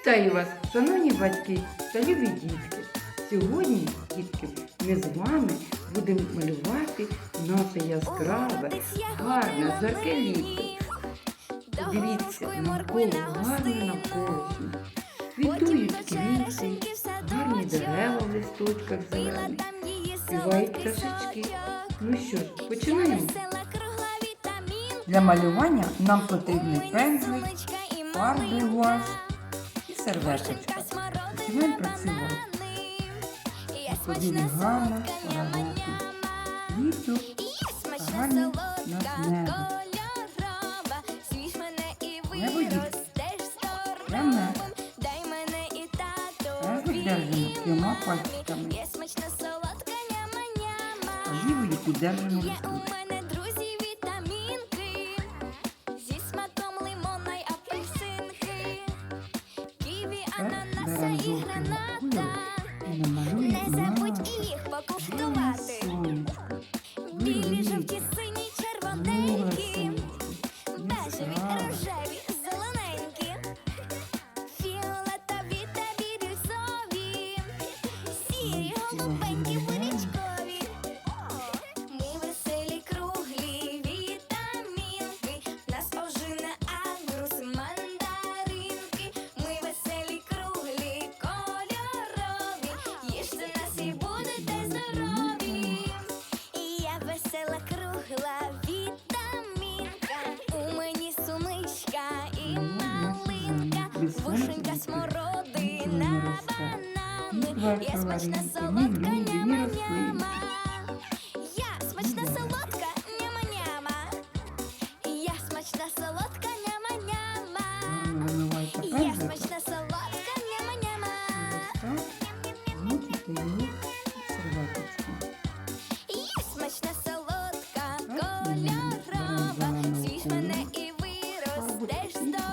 Вітаю вас, шановні батьки та любі дітки. Сьогодні, дітки, ми з вами будемо малювати наше яскраве, гарне, жарке літо. Дивіться, навколо гарне навколишнє. Квітують квіти, гарні дерева в листочках зелених, співають пташечки. Ну що ж, починаємо. Для малювання нам потрібний пензлик, фарби гуаш і серветочка. Починаємо працювати. Поділі гарно, пора року. Літо та гарне у нас небо. Небо дітки. Пряме. Пензлик держимо трьома пальчиками. А лівою піддержимо листочок. Ананаса і граната. Не забудь і їх покуштувати. Білі, жовті, сині, червоненькі, бежеві, рожеві, зелененькі, фіолетові та бірюзові, сірі, голубенькі, вишенька, смородина, банани, я смачна солодка няма-няма. Я смачна солодка няма-няма. Я смачна солодка няма-няма. Я смачна солодка няма-няма. Я смачна солодка кольорова. зеленого мене і виростеш Фарбу